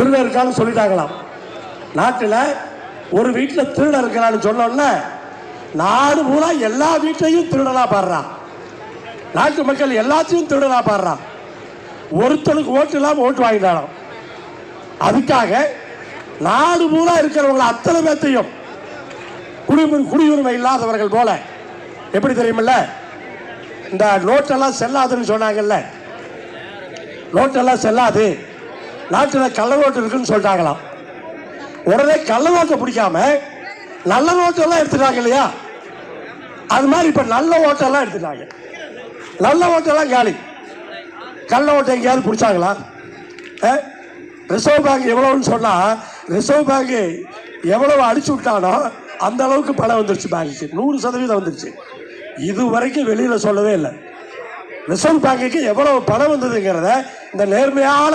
திருடன் இருக்கான்னு சொல்லிட்டாங்களாம். நாட்டில் ஒரு வீட்டில் திருடன் இருக்கிறான்னு சொன்னோன்னே நாடு பூரா எல்லா வீட்டையும் திருடனா பாடுறான் நாட்டு மக்கள் எல்லாத்தையும் திருடனா பாடுறான் ஒருத்தனுக்கு ஓட்டு இல்லாமல் ஓட்டு வாங்கிட்டாலும் அதுக்காக நாடு பூரா இருக்கிறவங்க அத்தனை பேர்த்தையும் குடியுரிமை குடியுரிமை இல்லாதவர்கள் போல எப்படி தெரியுமில்ல? இந்த நோட்டெல்லாம் செல்லாதுன்னு சொன்னாங்கல்ல. நோட்டெல்லாம் செல்லாது. நாட்டில் கள்ள நோட்டு இருக்குன்னு சொல்லிட்டாங்களாம் உடனே கள்ள நோட்டை பிடிக்காம நல்ல நோட்டெல்லாம் எடுத்துட்டாங்க இல்லையா? அது மாதிரி இப்போ நல்ல ஓட்டெல்லாம் எடுத்துட்டாங்க. நல்ல ஓட்டெல்லாம் காலி. கள்ள ஓட்டை எங்கேயாவது பிடிச்சாங்களா? ரிசர்வ் பேங்க் எவ்வளோன்னு சொன்னால் ரிசர்வ் பேங்க் எவ்வளவு அடிச்சு விட்டானோ அந்த அளவுக்கு பணம் வந்துருச்சு பேங்க்கு நூறு சதவீதம் வந்துருச்சு. இது வரைக்கும் வெளியில் சொல்லவே இல்லை. ரிசர்வ் பேங்குக்கு எவ்வளவு பணம் வந்ததுங்கிறத இந்த நேர்மையான